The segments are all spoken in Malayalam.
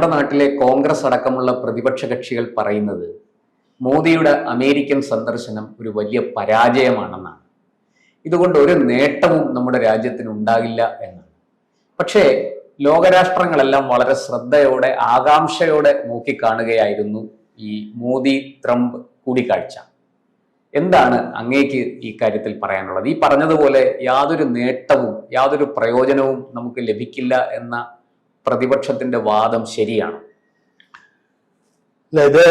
നമ്മുടെ നാട്ടിലെ കോൺഗ്രസ് അടക്കമുള്ള പ്രതിപക്ഷ കക്ഷികൾ പറയുന്നത് മോദിയുടെ അമേരിക്കൻ സന്ദർശനം ഒരു വലിയ പരാജയമാണെന്നാണ്. ഇതുകൊണ്ട് ഒരു നേട്ടവും നമ്മുടെ രാജ്യത്തിന് ഉണ്ടാകില്ല എന്നാണ്. പക്ഷേ ലോകരാഷ്ട്രങ്ങളെല്ലാം വളരെ ശ്രദ്ധയോടെ ആകാംക്ഷയോടെ നോക്കിക്കാണുകയായിരുന്നു ഈ മോദി ട്രംപ് കൂടിക്കാഴ്ച. എന്താണ് അങ്ങേക്ക് ഈ കാര്യത്തിൽ പറയാനുള്ളത്? ഈ പറഞ്ഞതുപോലെ യാതൊരു നേട്ടവും യാതൊരു പ്രയോജനവും നമുക്ക് ലഭിക്കില്ല എന്ന പ്രതിപക്ഷത്തിന്റെ വാദം ശരിയാണ്. അതായത്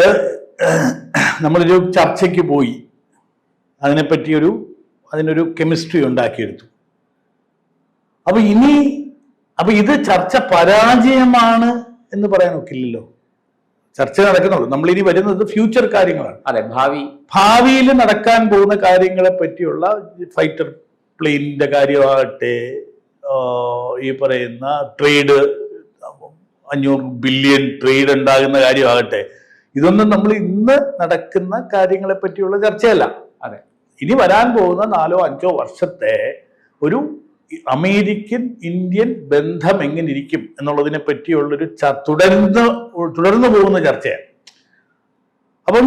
നമ്മളൊരു ചർച്ചയ്ക്ക് പോയി. അതിനെപ്പറ്റി ഒരു അതിനൊരു കെമിസ്ട്രി ഉണ്ടാക്കിയെടുത്തു. അപ്പൊ ഇനി അപ്പൊ ഇത് ചർച്ച പരാജയമാണ് എന്ന് പറയാൻ ഒക്കില്ലല്ലോ. ചർച്ച നടക്കുന്നുള്ളൂ. നമ്മൾ ഇനി വരുന്നത് ഫ്യൂച്ചർ കാര്യങ്ങളാണ്. അതെ ഭാവി. ഭാവിയിൽ നടക്കാൻ പോകുന്ന കാര്യങ്ങളെ പറ്റിയുള്ള ഫൈറ്റർ പ്ലെയിനിന്റെ കാര്യമാകട്ടെ ഈ പറയുന്ന ട്രേഡ് അഞ്ഞൂറ് ബില്യൺ ട്രേഡ് ഉണ്ടാകുന്ന കാര്യമാകട്ടെ. ഇതൊന്നും നമ്മൾ ഇന്ന് നടക്കുന്ന കാര്യങ്ങളെ പറ്റിയുള്ള ചർച്ചയല്ല. അതെ. ഇനി വരാൻ പോകുന്ന നാലോ അഞ്ചോ വർഷത്തെ ഒരു അമേരിക്കൻ ഇന്ത്യൻ ബന്ധം എങ്ങനെ ഇരിക്കും എന്നുള്ളതിനെ പറ്റിയുള്ളൊരു തുടർന്ന് തുടർന്നു പോകുന്ന ചർച്ചയാണ് അപ്പം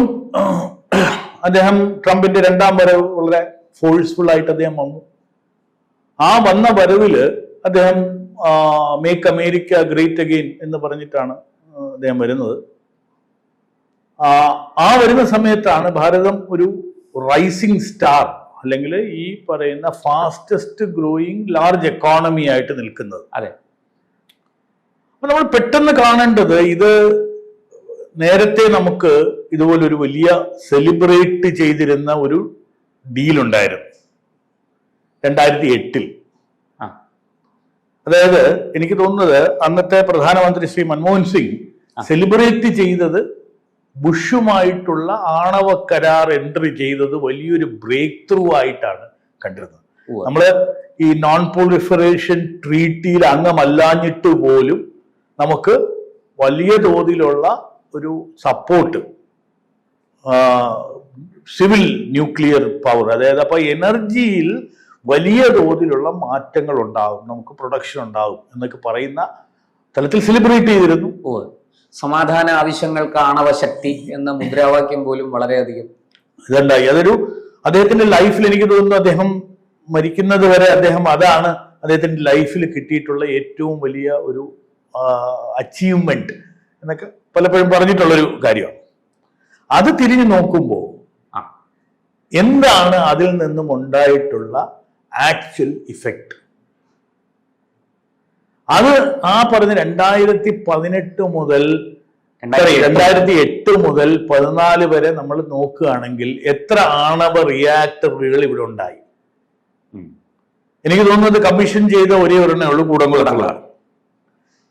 അദ്ദേഹം ട്രംപിന്റെ രണ്ടാം വരവ് വളരെ ഫോഴ്സ്ഫുൾ ആയിട്ട് അദ്ദേഹം വന്നു. ആ വന്ന വരവിൽ അദ്ദേഹം മേക്ക് അമേരിക്ക ഗ്രേറ്റ് അഗെയിൻ എന്ന് പറഞ്ഞിട്ടാണ് അദ്ദേഹം വരുന്നത്. ആ, വരുന്ന സമയത്താണ് ഭാരതം ഒരു റൈസിങ് സ്റ്റാർ അല്ലെങ്കിൽ ഈ പറയുന്ന ഫാസ്റ്റസ്റ്റ് ഗ്രോയിങ് ലാർജ് എക്കോണമി ആയിട്ട് നിൽക്കുന്നത്. അതെ. അപ്പൊ നമ്മൾ പെട്ടെന്ന് കാണേണ്ടത് ഇത് നേരത്തെ നമുക്ക് ഇതുപോലൊരു വലിയ സെലിബ്രേറ്റ് ചെയ്തിരുന്ന ഒരു ഡീൽ ഉണ്ടായിരുന്നു. രണ്ടായിരത്തി എട്ടിൽ. അതായത് എനിക്ക് തോന്നുന്നത് അന്നത്തെ പ്രധാനമന്ത്രി ശ്രീ മൻമോഹൻ സിംഗ് സെലിബ്രേറ്റ് ചെയ്തത് ബുഷുമായിട്ടുള്ള ആണവ കരാർ എൻട്രി ചെയ്തത് വലിയൊരു ബ്രേക്ക് ത്രൂ ആയിട്ടാണ് കണ്ടിരുന്നത്. നമ്മൾ ഈ നോൺ പോളിഫറേഷൻ ട്രീറ്റിയിൽ അംഗമല്ലാഞ്ഞിട്ട് പോലും നമുക്ക് വലിയ തോതിലുള്ള ഒരു സപ്പോർട്ട് സിവിൽ ന്യൂക്ലിയർ പവർ അതായത് അപ്പൊ എനർജിയിൽ വലിയ തോതിലുള്ള മാറ്റങ്ങൾ ഉണ്ടാകും നമുക്ക് പ്രൊഡക്ഷൻ ഉണ്ടാകും എന്നൊക്കെ പറയുന്ന തലത്തിൽ സെലിബ്രേറ്റ് ചെയ്തിരുന്നു. ഓ സമാധാന ആവശ്യങ്ങൾക്ക് ആണവശക്തി എന്ന മുദ്രാവാക്യം പോലും വളരെയധികം. ഇതുണ്ടായി. അതൊരു അദ്ദേഹത്തിന്റെ ലൈഫിൽ എനിക്ക് തോന്നുന്നു അദ്ദേഹം മരിക്കുന്നത് വരെ അദ്ദേഹം അതാണ് അദ്ദേഹത്തിന്റെ ലൈഫിൽ കിട്ടിയിട്ടുള്ള ഏറ്റവും വലിയ ഒരു അച്ചീവ്മെന്റ് എന്നൊക്കെ പലപ്പോഴും പറഞ്ഞിട്ടുള്ളൊരു കാര്യമാണ്. അത് തിരിഞ്ഞു നോക്കുമ്പോൾ എന്താണ് അതിൽ നിന്നും ഉണ്ടായിട്ടുള്ള ആക്ച്വൽ ഇഫക്റ്റ് അത് ആ പറഞ്ഞ രണ്ടായിരത്തി പതിനെട്ട് മുതൽ രണ്ടായിരത്തി എട്ട്. മുതൽ പതിനാല് വരെ നമ്മൾ നോക്കുകയാണെങ്കിൽ എത്ര ആണവ റിയാക്ടറുകൾ ഇവിടെ ഉണ്ടായി? എനിക്ക് തോന്നുന്നത് കമ്മീഷൻ ചെയ്ത ഒരേ ഒരെണ്ണേ ഉള്ളൂ കൂടംകുളത്തുള്ളതാണ്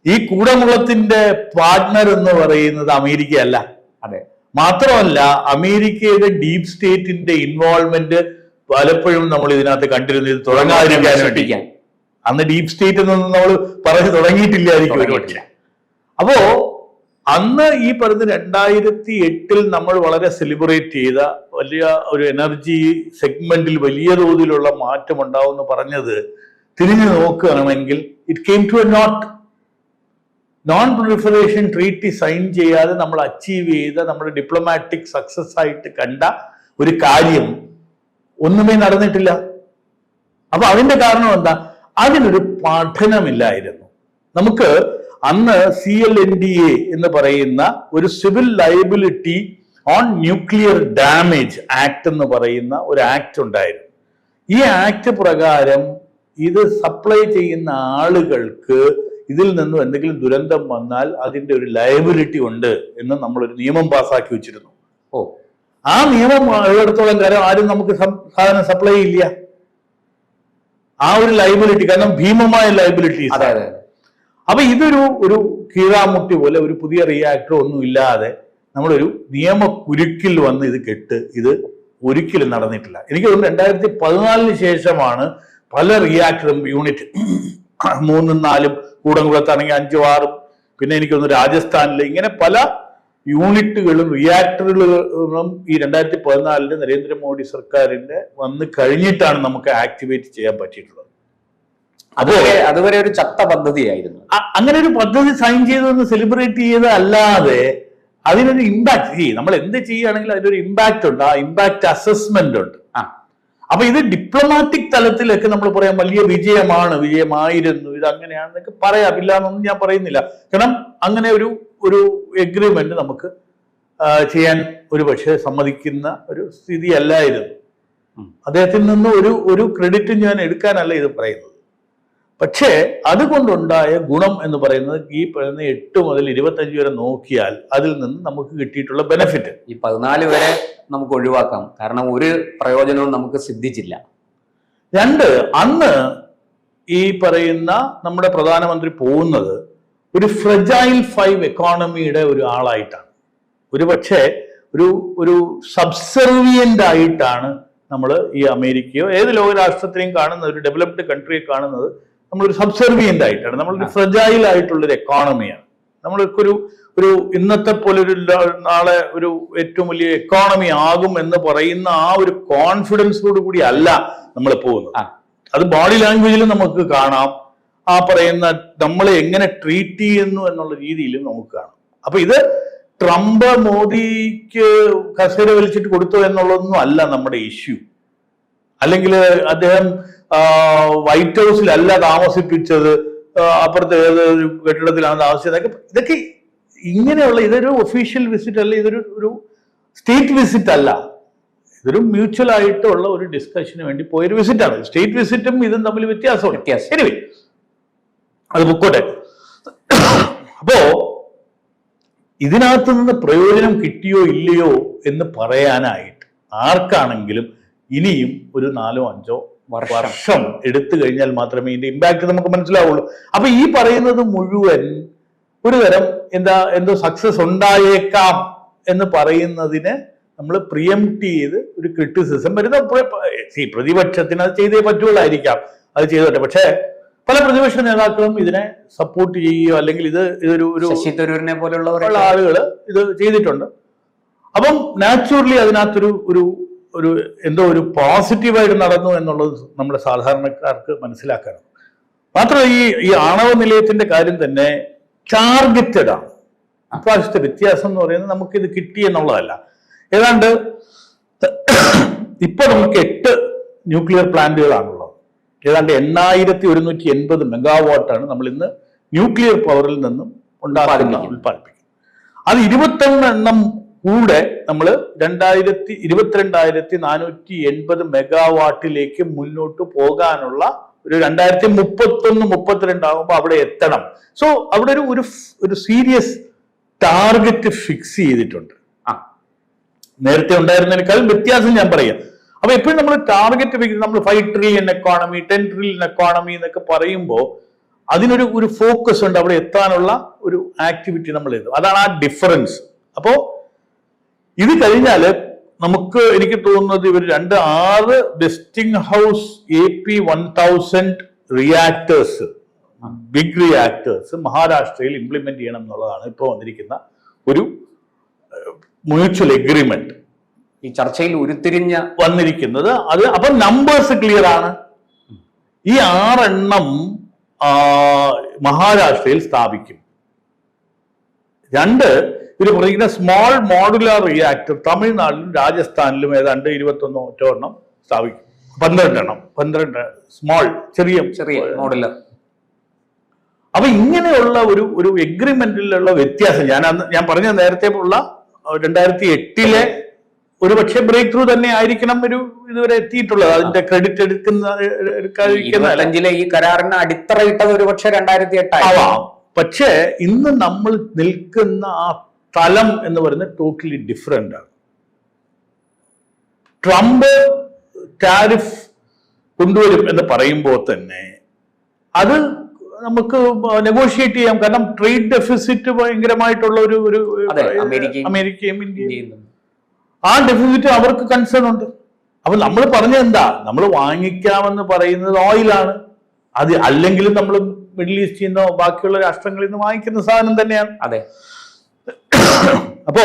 ഈ കൂടംകുളത്തിന്റെ പാർട്ട്ണർ എന്ന് പറയുന്നത് അമേരിക്കയല്ല. അതെ. മാത്രമല്ല അമേരിക്കയുടെ ഡീപ് സ്റ്റേറ്റിന്റെ ഇൻവോൾവ്മെന്റ് പലപ്പോഴും നമ്മൾ ഇതിനകത്ത് കണ്ടിരുന്നത് തുടങ്ങാതിരിക്കാൻ വേണ്ടി. അന്ന് ഡീപ് സ്റ്റേറ്റ് എന്നൊന്നും നമ്മൾ പറഞ്ഞു തുടങ്ങിയിട്ടില്ലായിരിക്കും തുടങ്ങിയിട്ടില്ല. അപ്പോ അന്ന് ഈ പറഞ്ഞ രണ്ടായിരത്തി എട്ടിൽ നമ്മൾ വളരെ സെലിബ്രേറ്റ് ചെയ്ത വലിയ ഒരു എനർജി സെഗ്മെന്റിൽ വലിയ തോതിലുള്ള മാറ്റം ഉണ്ടാവും എന്ന് പറഞ്ഞത് തിരിഞ്ഞു നോക്കുകയാണെങ്കിൽ it came to a not non proliferation treaty sign ചെയ്യാതെ നമ്മൾ അച്ചീവ് ചെയ്ത നമ്മുടെ ഡിപ്ലോമാറ്റിക് സക്സസ് ആയിട്ട് കണ്ട ഒരു കാര്യം ഒന്നുമേ നടന്നിട്ടില്ല. അപ്പൊ അതിന്റെ കാരണം എന്താ? അതിനൊരു പഠനമില്ലായിരുന്നു. നമുക്ക് അന്ന് C L N D A എന്ന് പറയുന്ന ഒരു civil liability on nuclear damage act എന്ന് പറയുന്ന ഒരു ആക്ട് ഉണ്ടായിരുന്നു. ഈ ആക്ട് പ്രകാരം ഇത് സപ്ലൈ ചെയ്യുന്ന ആളുകൾക്ക് ഇതിൽ നിന്നും എന്തെങ്കിലും ദുരന്തം വന്നാൽ അതിന്റെ ഒരു ലയബിലിറ്റി ഉണ്ട് എന്ന് നമ്മളൊരു നിയമം പാസ്സാക്കി വെച്ചിരുന്നു. ഓ. ആ നിയമം ഉള്ളിടത്തോളം കാലം ആരും നമുക്ക് സാധനം സപ്ലൈ ഇല്ല. ആ ഒരു ലൈബിലിറ്റി കാരണം ഭീമമായ ലൈബിലിറ്റി അപ്പൊ ഇതൊരു ഒരു കീഴാമുട്ടി പോലെ ഒരു പുതിയ റിയാക്ടർ ഒന്നും ഇല്ലാതെ നമ്മളൊരു നിയമ കുരുക്കിൽ വന്ന് ഇത് കെട്ട് ഇത് ഒരിക്കലും നടന്നിട്ടില്ല. എനിക്ക് തോന്നുന്നു രണ്ടായിരത്തി പതിനാലിന് ശേഷമാണ് പല റിയാക്ടറും യൂണിറ്റ് മൂന്നും നാലും കൂടംകുളത്താണെങ്കിൽ അഞ്ചും ആറും. പിന്നെ എനിക്ക് തോന്നുന്നു രാജസ്ഥാനിൽ ഇങ്ങനെ പല യൂണിറ്റുകളും റിയാക്ടറുകളും ഈ രണ്ടായിരത്തി പതിനാലിൽ നരേന്ദ്രമോദി സർക്കാരിന്റെ വന്ന് കഴിഞ്ഞിട്ടാണ് നമുക്ക് ആക്ടിവേറ്റ് ചെയ്യാൻ പറ്റിയിട്ടുള്ളത്. അതുവരെ അതുവരെ ഒരു ചത്ത പദ്ധതിയായിരുന്നു. അങ്ങനെ ഒരു പദ്ധതി സൈൻ ചെയ്തതെന്ന് സെലിബ്രേറ്റ് ചെയ്ത് അല്ലാതെ അതിനൊരു ഇമ്പാക്ട് ചെയ്യും നമ്മൾ എന്ത് ചെയ്യുകയാണെങ്കിൽ അതിനൊരു ഇമ്പാക്ട് ഉണ്ട് ആ ഇമ്പാക്ട് അസസ്മെന്റ് ഉണ്ട്. ആ അപ്പൊ ഇത് ഡിപ്ലോമാറ്റിക് തലത്തിലൊക്കെ നമ്മൾ പറയാം വലിയ വിജയമാണ് വിജയമായിരുന്നു ഇത് അങ്ങനെയാണെന്നൊക്കെ പറയാം ഇല്ല എന്നൊന്നും ഞാൻ പറയുന്നില്ല. കാരണം അങ്ങനെ ഒരു ഒരു എഗ്രിമെന്റ് നമുക്ക് ചെയ്യാൻ ഒരു പക്ഷേ സമ്മതിക്കുന്ന ഒരു സ്ഥിതി അല്ലായിരുന്നു അദ്ദേഹത്തിൽ നിന്ന് ഒരു ഒരു ക്രെഡിറ്റ് ഞാൻ എടുക്കാനല്ല ഇത് പറയുന്നത്. പക്ഷേ അതുകൊണ്ടുണ്ടായ ഗുണം എന്ന് പറയുന്നത് ഈ പറയുന്ന എട്ട് മുതൽ ഇരുപത്തഞ്ച് വരെ നോക്കിയാൽ അതിൽ നിന്ന് നമുക്ക് കിട്ടിയിട്ടുള്ള ബെനിഫിറ്റ് ഈ പതിനാല് വരെ നമുക്ക് ഒഴിവാക്കാം. കാരണം ഒരു പ്രയോജനവും നമുക്ക് സിദ്ധിച്ചില്ല. രണ്ട് അന്ന് ഈ പറയുന്ന നമ്മുടെ പ്രധാനമന്ത്രി പോകുന്നത് ഒരു ഫ്രജൈൽ ഫൈവ് എക്കോണമിയുടെ ഒരു ആളായിട്ടാണ്. ഒരു പക്ഷേ ഒരു ഒരു സബ്സർവിയന്റ് ആയിട്ടാണ് നമ്മൾ ഈ അമേരിക്കയോ ഏത് ലോകരാഷ്ട്രത്തെയും കാണുന്ന ഒരു ഡെവലപ്ഡ് കൺട്രിയെ കാണുന്നത് നമ്മളൊരു സബ്സർവിയന്റ് ആയിട്ടാണ്. നമ്മളൊരു ഫ്രജൈൽ ആയിട്ടുള്ളൊരു എക്കോണമിയാണ് നമ്മൾക്ക് ഒരു ഒരു ഇന്നത്തെ പോലെ ഒരു നാളെ ഒരു ഏറ്റവും വലിയ എക്കോണമി ആകും എന്ന് പറയുന്ന ആ ഒരു കോൺഫിഡൻസോട് കൂടി അല്ല നമ്മൾ പോകുന്നത്. അത് ബോഡി ലാംഗ്വേജിൽ നമുക്ക് കാണാം. ആ പറയുന്ന നമ്മളെ എങ്ങനെ ട്രീറ്റ് ചെയ്യുന്നു എന്നുള്ള രീതിയിലും നമുക്ക് കാണാം. അപ്പൊ ഇത് ട്രംപ് മോദിക്ക് കസേര വലിച്ചിട്ട് കൊടുത്തു എന്നുള്ളതൊന്നും അല്ല നമ്മുടെ ഇഷ്യൂ അല്ലെങ്കിൽ അദ്ദേഹം വൈറ്റ് ഹൗസിലല്ല താമസിപ്പിച്ചത് അപ്പുറത്തെ ഏത് കെട്ടിടത്തിലാണ് താമസിച്ചത് ഇതൊക്കെ ഇങ്ങനെയുള്ള ഇതൊരു ഒഫീഷ്യൽ വിസിറ്റ് അല്ല ഇതൊരു ഒരു സ്റ്റേറ്റ് വിസിറ്റ് അല്ല. ഇതൊരു മ്യൂച്വൽ ആയിട്ടുള്ള ഒരു ഡിസ്കഷന് വേണ്ടി പോയൊരു വിസിറ്റാണ് സ്റ്റേറ്റ് വിസിറ്റും ഇതും തമ്മിൽ വ്യത്യാസമുണ്ട്. വ്യത്യാസം. അത് പൊക്കോട്ടെ. അപ്പോ ഇതിനകത്ത് നിന്ന് പ്രയോജനം കിട്ടിയോ ഇല്ലയോ എന്ന് പറയാനായിട്ട് ആർക്കാണെങ്കിലും ഇനിയും ഒരു നാലോ അഞ്ചോ വർഷം. എടുത്തു കഴിഞ്ഞാൽ മാത്രമേ ഇതിന്റെ ഇമ്പാക്ട് നമുക്ക് മനസ്സിലാവുള്ളൂ. അപ്പൊ ഈ പറയുന്നത് മുഴുവൻ ഒരു തരം എന്താ എന്തോ സക്സസ് ഉണ്ടായേക്കാം എന്ന് പറയുന്നതിന് നമ്മൾ പ്രിയംപ്റ്റ് ചെയ്ത് ഒരു ക്രിട്ടിസിസം വരുന്ന പ്രതിപക്ഷത്തിന് അത് ചെയ്തേ പറ്റുള്ളായിരിക്കാം. അത് ചെയ്തോട്ടെ. പക്ഷേ പല പ്രതിപക്ഷ നേതാക്കളും ഇതിനെ സപ്പോർട്ട് ചെയ്യുകയോ അല്ലെങ്കിൽ ഇത് ഇതൊരു ഒരു ശശി തരൂരിനെ പോലെയുള്ള ആളുകൾ ഇത് ചെയ്തിട്ടുണ്ട്. അപ്പം നാച്ചുറലി അതിനകത്തൊരു ഒരു ഒരു എന്തോ ഒരു പോസിറ്റീവായിട്ട് നടന്നു എന്നുള്ളത് നമ്മുടെ സാധാരണക്കാർക്ക് മനസ്സിലാക്കണം. മാത്രമല്ല ഈ ഈ ആണവ നിലയത്തിന്റെ കാര്യം തന്നെ ടാർഗറ്റഡ് ആണ്. ഇപ്രാവശ്യത്തെ വ്യത്യാസം എന്ന് പറയുന്നത് നമുക്ക് ഇത് കിട്ടി എന്നുള്ളതല്ല. ഏതാണ്ട് ഇപ്പൊ നമുക്ക് എട്ട് ന്യൂക്ലിയർ പ്ലാന്റുകളാണുള്ളത് ഏതാണ്ട് എണ്ണായിരത്തി ഒരുന്നൂറ്റി എൺപത് മെഗാവാട്ടാണ് നമ്മൾ ഇന്ന് ന്യൂക്ലിയർ പവറിൽ നിന്നും ഉണ്ടാക്കുന്ന ഉൽപ്പാദിപ്പിക്കുന്നത്. അത് ഇരുപത്തൊന്ന് എണ്ണം കൂടെ നമ്മൾ രണ്ടായിരത്തി ഇരുപത്തിരണ്ടായിരത്തി നാനൂറ്റി എൺപത് മെഗാവാട്ടിലേക്ക് മുന്നോട്ട് പോകാനുള്ള ഒരു രണ്ടായിരത്തി മുപ്പത്തൊന്ന് മുപ്പത്തിരണ്ട് ആകുമ്പോൾ അവിടെ എത്തണം. സോ അവിടെ ഒരു ഒരു ഒരു സീരിയസ് ടാർഗറ്റ് ഫിക്സ് ചെയ്തിട്ടുണ്ട്. ആ. നേരത്തെ ഉണ്ടായിരുന്നതിനേക്കാൾ വ്യത്യാസം ഞാൻ പറയാം. അപ്പൊ എപ്പോഴും നമ്മൾ ടാർഗറ്റ് വെക്കുന്നത് നമ്മൾ five trillion economy ten trillion economy എന്നൊക്കെ പറയുമ്പോൾ അതിനൊരു ഒരു ഫോക്കസ് ഉണ്ട്. അവിടെ എത്താനുള്ള ഒരു ആക്ടിവിറ്റി നമ്മൾ എഴുതും അതാണ് ആ ഡിഫറൻസ് അപ്പോ ഇത് കഴിഞ്ഞാൽ നമുക്ക് എനിക്ക് തോന്നുന്നത് ഇവർ രണ്ട് ആറ് Westinghouse A P one thousand reactors big reactors മഹാരാഷ്ട്രയിൽ ഇംപ്ലിമെന്റ് ചെയ്യണം എന്നുള്ളതാണ് ഇപ്പോൾ വന്നിരിക്കുന്ന ഒരു മ്യൂച്വൽ എഗ്രിമെന്റ് ഈ ചർച്ചയിൽ ഉരുത്തിരിഞ്ഞ വന്നിരിക്കുന്നത്. അത് അപ്പൊ നമ്പേഴ്സ് ക്ലിയർ ആണ്. ഈ ആറെണ്ണം മഹാരാഷ്ട്രയിൽ സ്ഥാപിക്കും. രണ്ട് ഇവർ പറഞ്ഞിരിക്കുന്ന സ്മോൾ മോഡുലാർ റിയാക്ടർ തമിഴ്നാട്ടിലും രാജസ്ഥാനിലും ഏതാണ്ട് ഇരുപത്തൊന്നോ ഒറ്റ എണ്ണം സ്ഥാപിക്കും. പന്ത്രണ്ടെണ്ണം. പന്ത്രണ്ട് സ്മോൾ ചെറിയ ചെറിയ മോഡുലാർ അപ്പൊ ഇങ്ങനെയുള്ള ഒരു ഒരു എഗ്രിമെന്റിലുള്ള വ്യത്യാസം ഞാൻ അന്ന് ഞാൻ പറഞ്ഞ നേരത്തെ ഉള്ള രണ്ടായിരത്തി എട്ടിലെ ഒരു പക്ഷേ ബ്രേക്ക് ത്രൂ തന്നെ ആയിരിക്കണം ഒരു ഇതുവരെ എത്തിയിട്ടുള്ളത്. അതിന്റെ ക്രെഡിറ്റ് എടുക്കുന്ന ഈ കരാറിന് അടിത്തറയിട്ടത് ഒരു പക്ഷെ രണ്ടായിരത്തി എട്ടാവാം പക്ഷേ ഇന്ന് നമ്മൾ നിൽക്കുന്ന ആ തലം എന്ന് പറയുന്നത് ടോട്ടലി ഡിഫറെന്റ് ആണ്. ട്രംപ് ടാരിഫ് കൊണ്ടുവരും എന്ന് പറയുമ്പോൾ തന്നെ അത് നമുക്ക് നെഗോഷിയേറ്റ് ചെയ്യാം. കാരണം ട്രേഡ് ഡെഫിസിറ്റ് ഭയങ്കരമായിട്ടുള്ള ഒരു ഒരു അമേരിക്കയും ഇന്ത്യയും. ആ ഡെഫിസിറ്റ് അവർക്ക് കൺസേൺ ഉണ്ട്. അപ്പൊ നമ്മൾ പറഞ്ഞ എന്താ? നമ്മൾ വാങ്ങിക്കാമെന്ന് പറയുന്നത് ഓയിലാണ് അത് അല്ലെങ്കിലും നമ്മൾ മിഡിൽ ഈസ്റ്റിൽ നിന്നോ ബാക്കിയുള്ള രാഷ്ട്രങ്ങളിൽ നിന്ന് വാങ്ങിക്കുന്ന സാധനം തന്നെയാണ്. അതെ. അപ്പോ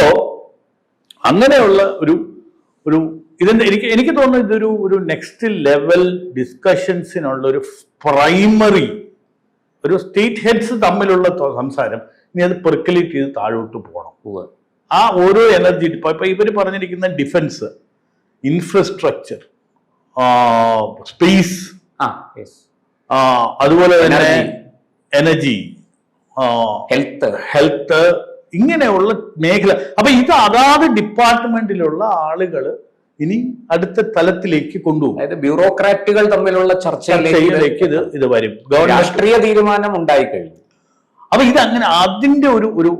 അങ്ങനെയുള്ള ഒരു ഒരു ഇതിന്റെ എനിക്ക് എനിക്ക് തോന്നുന്നു ഇതൊരു ഒരു നെക്സ്റ്റ് ലെവൽ ഡിസ്കഷൻസിനുള്ള ഒരു പ്രൈമറി ഒരു സ്റ്റേറ്റ് ഹെഡ്സ് തമ്മിലുള്ള സംസാരം ഇനി അത് പെർക്കുലേറ്റ് ചെയ്ത് താഴോട്ട് പോകണം. ആ ഓരോ എനർജി ഇപ്പൊ ഇപ്പൊ ഇവർ പറഞ്ഞിരിക്കുന്ന ഡിഫൻസ് ഇൻഫ്രാസ്ട്രക്ചർ സ്പേസ് അതുപോലെ തന്നെ. എനർജി ഹെൽത്ത് ഹെൽത്ത് ഇങ്ങനെയുള്ള മേഖല. അപ്പൊ ഇത് അതാത് ഡിപ്പാർട്ട്മെന്റിലുള്ള ആളുകൾ ഇനി അടുത്ത തലത്തിലേക്ക് കൊണ്ടുപോകും. അതായത് ബ്യൂറോക്രാറ്റുകൾ തമ്മിലുള്ള ചർച്ചയിലേക്ക് ഇത് ഇത് വരും. രാഷ്ട്രീയ തീരുമാനം ഉണ്ടായിക്കഴിഞ്ഞു. അപ്പൊ ഇത് അങ്ങനെ അതിന്റെ ഒരു ഒരു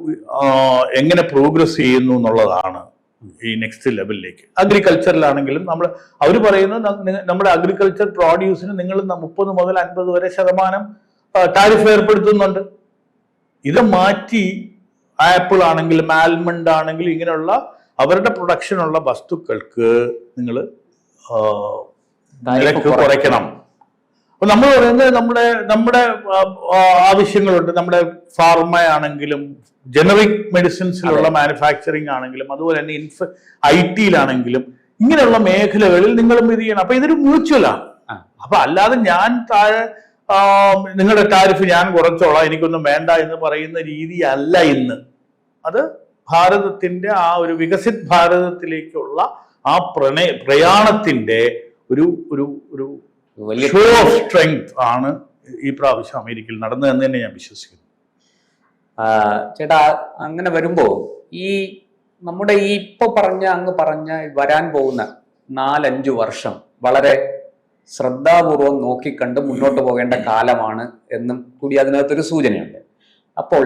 എങ്ങനെ പ്രോഗ്രസ് ചെയ്യുന്നു എന്നുള്ളതാണ് ഈ നെക്സ്റ്റ് ലെവലിലേക്ക് അഗ്രികൾച്ചറിലാണെങ്കിലും നമ്മൾ അവർ പറയുന്നത് നമ്മുടെ അഗ്രികൾച്ചർ പ്രോഡ്യൂസിന് നിങ്ങൾ മുപ്പത് മുതൽ അൻപത് വരെ ശതമാനം ടാരിഫ് ഏർപ്പെടുത്തുന്നുണ്ട്. ഇത് മാറ്റി ആപ്പിൾ ആണെങ്കിലും ആൽമണ്ട് ആണെങ്കിലും ഇങ്ങനെയുള്ള അവരുടെ പ്രൊഡക്ഷനുള്ള വസ്തുക്കൾക്ക് നിങ്ങൾ കുറയ്ക്കണം. അപ്പൊ നമ്മൾ പറയുന്നത് നമ്മുടെ നമ്മുടെ ആവശ്യങ്ങളുണ്ട്. നമ്മുടെ ഫാർമ ആണെങ്കിലും ജനറിക് മെഡിസിൻസിലുള്ള മാനുഫാക്ചറിങ് ആണെങ്കിലും അതുപോലെ തന്നെ ഇൻഫ ഐ ടിയിലാണെങ്കിലും ഇങ്ങനെയുള്ള മേഖലകളിൽ നിങ്ങളും ഇത് ചെയ്യണം. അപ്പൊ ഇതൊരു മ്യൂച്വലാണ്. അപ്പൊ അല്ലാതെ ഞാൻ താഴെ നിങ്ങളുടെ ടാരിഫ് ഞാൻ കുറച്ചോളാം എനിക്കൊന്നും വേണ്ട എന്ന് പറയുന്ന രീതി അല്ല ഇന്ന്. അത് ഭാരതത്തിന്റെ ആ ഒരു വികസിത് ഭാരതത്തിലേക്കുള്ള ആ പ്രണയ പ്രയാണത്തിന്റെ ഒരു ഒരു ഒരു വലിയ ഷോ ഓഫ് സ്ട്രെങ്ത് ആണ് ഈ പ്രാവശ്യം അമേരിക്കയിൽ നടന്നതെന്ന് തന്നെ ഞാൻ വിശ്വസിക്കുന്നു. ചേട്ടാ അങ്ങനെ വരുമ്പോ ഈ നമ്മുടെ ഈ ഇപ്പൊ പറഞ്ഞ അങ്ങ് പറഞ്ഞ വരാൻ പോകുന്ന നാലഞ്ചു വർഷം വളരെ ശ്രദ്ധാപൂർവം നോക്കിക്കണ്ട് മുന്നോട്ട് പോകേണ്ട കാലമാണ് എന്നും കൂടി അതിനകത്തൊരു സൂചനയുണ്ട്. അപ്പോൾ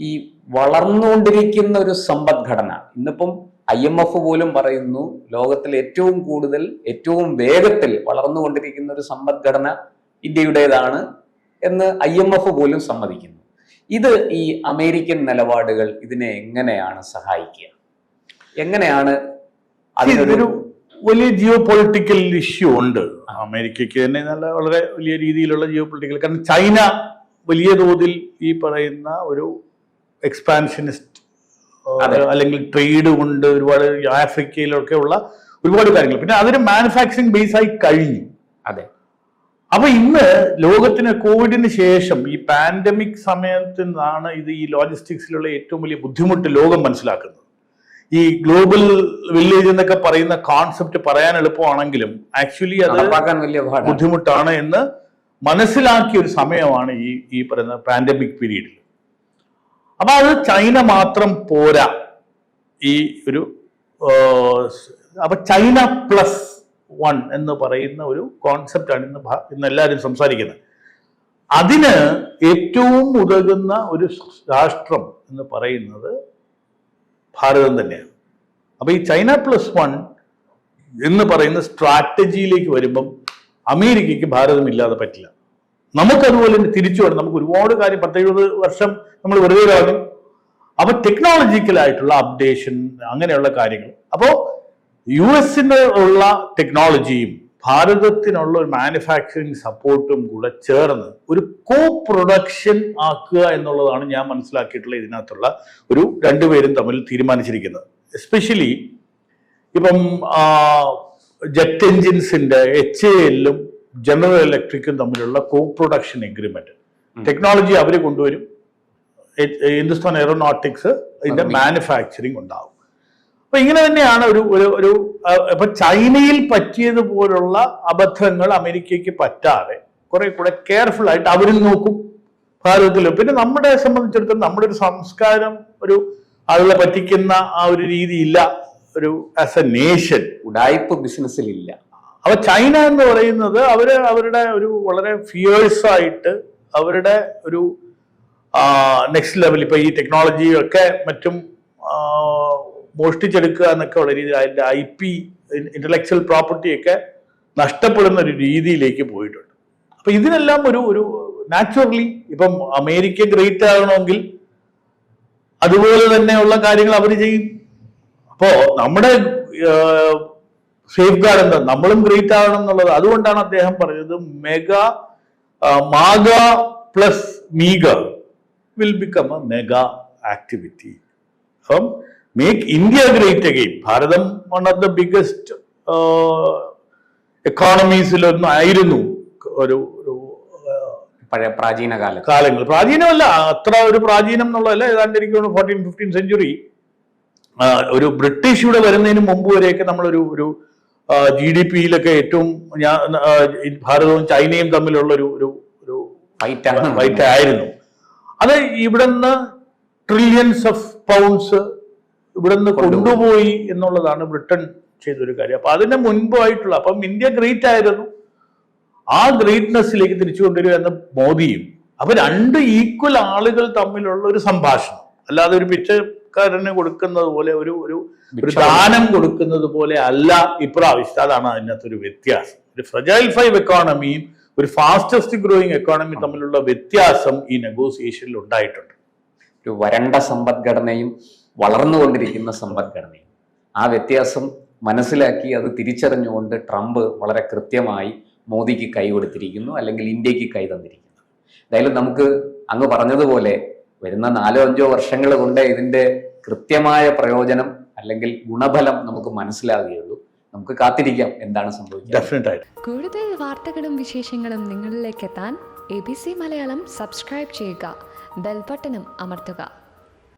ഈ വളർന്നുകൊണ്ടിരിക്കുന്ന ഒരു സമ്പദ്ഘടന ഇന്നിപ്പം ഐ എം എഫ് പോലും പറയുന്നു ലോകത്തിൽ ഏറ്റവും കൂടുതൽ ഏറ്റവും വേഗത്തിൽ വളർന്നുകൊണ്ടിരിക്കുന്ന ഒരു സമ്പദ്ഘടന ഇന്ത്യയുടേതാണ് എന്ന് ഐ എം എഫ് പോലും സമ്മതിക്കുന്നു ഇത് ഈ അമേരിക്കൻ നിലപാടുകൾ ഇതിനെ എങ്ങനെയാണ് സഹായിക്കുക എങ്ങനെയാണ് അതിനൊരു വലിയ ജിയോ പൊളിറ്റിക്കൽ ഇഷ്യൂ ഉണ്ട് അമേരിക്കയ്ക്ക് തന്നെ നല്ല വളരെ വലിയ രീതിയിലുള്ള ജിയോ പൊളിറ്റിക്കൽ കാരണം ചൈന വലിയ തോതിൽ ഈ പറയുന്ന ഒരു എക്സ്പാൻഷനിസ്റ്റ്. അല്ലെങ്കിൽ ട്രേഡ് കൊണ്ട് ഒരുപാട് ആഫ്രിക്കയിലൊക്കെ ഉള്ള ഒരുപാട് കാര്യങ്ങൾ. പിന്നെ അതൊരു മാനുഫാക്ചറിങ് ബേസ് ആയി കഴിഞ്ഞു. അതെ. അപ്പൊ ഇന്ന് ലോകത്തിന് കോവിഡിന് ശേഷം ഈ പാൻഡമിക് സമയത്ത് നിന്നാണ് ഇത് ഈ ലോജിസ്റ്റിക്സിലുള്ള ഏറ്റവും വലിയ ബുദ്ധിമുട്ട് ലോകം മനസ്സിലാക്കുന്നത്. ഈ ഗ്ലോബൽ വില്ലേജ് എന്നൊക്കെ പറയുന്ന കോൺസെപ്റ്റ് പറയാൻ എളുപ്പമാണെങ്കിലും ആക്ച്വലി അത് ബുദ്ധിമുട്ടാണ് എന്ന് മനസ്സിലാക്കിയ ഒരു സമയമാണ് ഈ ഈ പറയുന്ന പാൻഡമിക് പീരീഡിൽ അപ്പൊ അത് ചൈന മാത്രം പോരാ. ഈ ഒരു അപ്പൊ ചൈന പ്ലസ് വൺ എന്ന് പറയുന്ന ഒരു കോൺസെപ്റ്റാണ് ഇന്ന് ഇന്ന് എല്ലാവരും സംസാരിക്കുന്നത്. അതിന് ഏറ്റവും ഉതകുന്ന ഒരു രാഷ്ട്രം എന്ന് പറയുന്നത് ഭാരതം തന്നെയാണ്. അപ്പൊ ഈ ചൈന പ്ലസ് വൺ എന്ന് പറയുന്ന സ്ട്രാറ്റജിയിലേക്ക് വരുമ്പം അമേരിക്കയ്ക്ക് ഭാരതം ഇല്ലാതെ പറ്റില്ല. നമുക്കതുപോലെ തന്നെ തിരിച്ചു വേണം നമുക്ക് ഒരുപാട് കാര്യം പത്തെഴുപത് വർഷം നമ്മൾ വെറുതെ ആകും അപ്പൊ ടെക്നോളജിക്കലായിട്ടുള്ള അപ്ഡേഷൻ അങ്ങനെയുള്ള കാര്യങ്ങൾ. അപ്പോൾ യു എസിന് ഉള്ള ടെക്നോളജിയും ഭാരതത്തിനുള്ള ഒരു മാനുഫാക്ചറിങ് സപ്പോർട്ടും കൂടെ ചേർന്ന് ഒരു കോ പ്രൊഡക്ഷൻ ആക്കുക എന്നുള്ളതാണ് ഞാൻ മനസ്സിലാക്കിയിട്ടുള്ള ഇതിനകത്തുള്ള ഒരു രണ്ടുപേരും തമ്മിൽ തീരുമാനിച്ചിരിക്കുന്നത്. എസ്പെഷ്യലി ഇപ്പം ജെറ്റ് എഞ്ചിൻസിന്റെ എച്ച് എല്ലും ജനറൽ ഇലക്ട്രിക്കും തമ്മിലുള്ള കോ പ്രൊഡക്ഷൻ എഗ്രിമെന്റ് ടെക്നോളജി അവർ കൊണ്ടുവരും. ഹിന്ദുസ്ഥാൻ എയറോനോട്ടിക്സ് ഇതിന്റെ. മാനുഫാക്ചറിങ് ഉണ്ടാവും. അപ്പൊ ഇങ്ങനെ തന്നെയാണ് ഒരു ഒരു ഒരു ഇപ്പൊ ചൈനയിൽ പറ്റിയതുപോലുള്ള അബദ്ധങ്ങൾ അമേരിക്കയ്ക്ക് പറ്റാതെ കുറെ കൂടെ കെയർഫുൾ ആയിട്ട് അവരും നോക്കും ഭാരതത്തിൽ പിന്നെ നമ്മുടെ സംബന്ധിച്ചിടത്തോളം നമ്മുടെ ഒരു സംസ്കാരം ഒരു ആളുകളെ പറ്റിക്കുന്ന ആ ഒരു രീതിയില്ല. ഇല്ല ഒരു ആസ് എ നേഷൻ ഉടായ്പ ബിസിനസ്സിൽ ഇല്ല അപ്പൊ ചൈന എന്ന് പറയുന്നത് അവർ അവരുടെ ഒരു വളരെ ഫിയേഴ്സ് ആയിട്ട് അവരുടെ ഒരു നെക്സ്റ്റ് ലെവൽ ഇപ്പൊ ഈ ടെക്നോളജി ഒക്കെ മറ്റും മോഷ്ടിച്ചെടുക്കുക എന്നൊക്കെ ഉള്ള രീതിയിൽ അതിന്റെ ഐ പി ഇന്റലക്ച്വൽ പ്രോപ്പർട്ടി ഒക്കെ നഷ്ടപ്പെടുന്ന ഒരു രീതിയിലേക്ക് പോയിട്ടുണ്ട്. അപ്പൊ ഇതിനെല്ലാം ഒരു ഒരു നാച്ചുറലി ഇപ്പം അമേരിക്ക ഗ്രേറ്റ് ആകണമെങ്കിൽ അതുപോലെ തന്നെയുള്ള കാര്യങ്ങൾ അവർ ചെയ്യും. അപ്പോ നമ്മുടെ സേഫ് ഗാർഡ് എന്താ? നമ്മളും ഗ്രേറ്റ് ആവണം എന്നുള്ളത് അതുകൊണ്ടാണ് അദ്ദേഹം പറഞ്ഞത് mega maga plus miga will become a mega activity അപ്പം make India great again Bharatam one of the biggest എക്കോണമീസിലൊന്നും ആയിരുന്നു. ഒരു ഒരു പഴയ പ്രാചീന കാല കാലങ്ങൾ. പ്രാചീനമല്ല അത്ര ഒരു പ്രാചീനം എന്നുള്ളതല്ല. ഏതാണ്ട് എനിക്ക് ഫോർട്ടീൻ ഫിഫ്റ്റീൻ സെഞ്ചുറി ഒരു ബ്രിട്ടീഷ് ഇവിടെ വരുന്നതിന് മുമ്പ് വരെയൊക്കെ നമ്മളൊരു ഒരു ജി ഡി പിയിലൊക്കെ ഏറ്റവും ഞാൻ ഭാരതവും ചൈനയും തമ്മിലുള്ള ഒരു ഒരു ഒരു ഫൈറ്റ് ആയിരുന്നു അത് ഇവിടുന്ന് ട്രില്യൻസ് ഓഫ് പൗണ്ട്സ് ഇവിടുന്ന് കൊണ്ടുപോയി. എന്നുള്ളതാണ് ബ്രിട്ടൻ ചെയ്തൊരു കാര്യം. അപ്പൊ അതിന് മുൻപായിട്ടുള്ള അപ്പം ഇന്ത്യ ഗ്രേറ്റ് ആയിരുന്നു. ആ ഗ്രേറ്റ്നെസ്സിലേക്ക് തിരിച്ചു കൊണ്ടുവരിക എന്ന മോദിയും. അപ്പൊ രണ്ട് ഈക്വൽ ആളുകൾ തമ്മിലുള്ള ഒരു സംഭാഷണം. അല്ലാതെ ഒരു പിച്ചക്കാരന് കൊടുക്കുന്നത് പോലെ ഒരു ഒരു ഒരു ദാനം കൊടുക്കുന്നത് പോലെ അല്ല ഇപ്രാവശ്യം. അതാണ് അതിനകത്ത് ഒരു വ്യത്യാസം. ഒരു ഫ്രജൈൽ ഫൈവ് എക്കോണമിയും ഒരു ഫാസ്റ്റസ്റ്റ് ഗ്രോയിങ് എക്കോണമി തമ്മിലുള്ള വ്യത്യാസം ഈ നെഗോസിയേഷനിൽ ഉണ്ടായിട്ടുണ്ട്. ഒരു വരണ്ട സമ്പദ്ഘടനയും വളർന്നുകൊണ്ടിരിക്കുന്ന സമ്പദ്ഘടനയും. ആ വ്യത്യാസം മനസ്സിലാക്കി അത് തിരിച്ചറിഞ്ഞുകൊണ്ട് ട്രംപ് വളരെ കൃത്യമായി മോദിക്ക് കൈ കൊടുത്തിരിക്കുന്നു അല്ലെങ്കിൽ ഇന്ത്യയ്ക്ക് കൈ തന്നിരിക്കുന്നു. എന്തായാലും നമുക്ക് അങ്ങ് പറഞ്ഞതുപോലെ വരുന്ന നാലോ അഞ്ചോ വർഷങ്ങൾ കൊണ്ട് ഇതിന്റെ കൃത്യമായ പ്രയോജനം അല്ലെങ്കിൽ ഗുണഫലം നമുക്ക് മനസ്സിലാകുകയുള്ളൂ നമുക്ക് കാത്തിരിക്കാം എന്താണ് സംഭവിക്കുന്നത് കൂടുതൽ വാർത്തകളും വിശേഷങ്ങളും നിങ്ങളിലേക്ക് എത്താൻ A B C Malayalam subscribe ചെയ്യുക. ബെൽബട്ടനും അമർത്തുക.